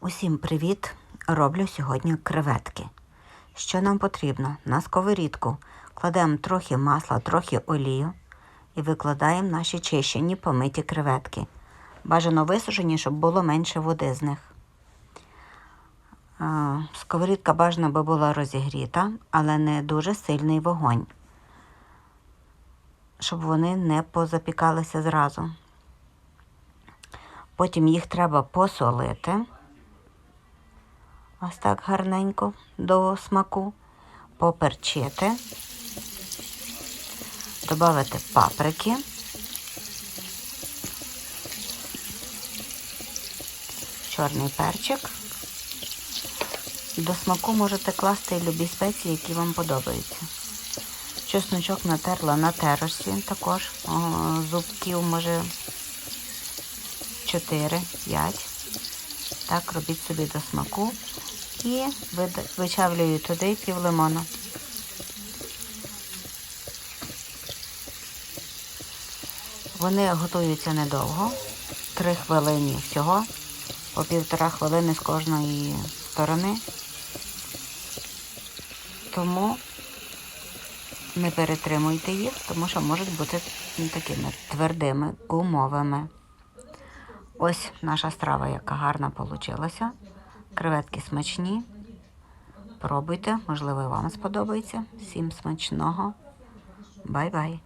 Усім привіт! Роблю сьогодні креветки. Що нам потрібно? На сковорідку кладемо трохи масла, трохи олію і викладаємо наші чищені помиті креветки. Бажано висушені, щоб було менше води з них. Сковорідка бажано би була розігріта, але не дуже сильний вогонь, щоб вони не позапікалися зразу. Потім їх треба посолити. Ось так гарненько до смаку, поперчити, додати паприки, чорний перчик. До смаку можете класти любі спеції, які вам подобаються. Чесночок натерла на теросі також, зубків може 4-5. Так, робіть собі до смаку. І вичавлюю туди пів лимона. Вони готуються недовго, 3 хвилини всього, по півтора хвилини з кожної сторони. Тому не перетримуйте їх, тому що можуть бути такими твердими, гумовими. Ось наша страва, яка гарна вийшла. Креветки смачні. Пробуйте, можливо, і вам сподобається. Всім смачного. Бай-бай!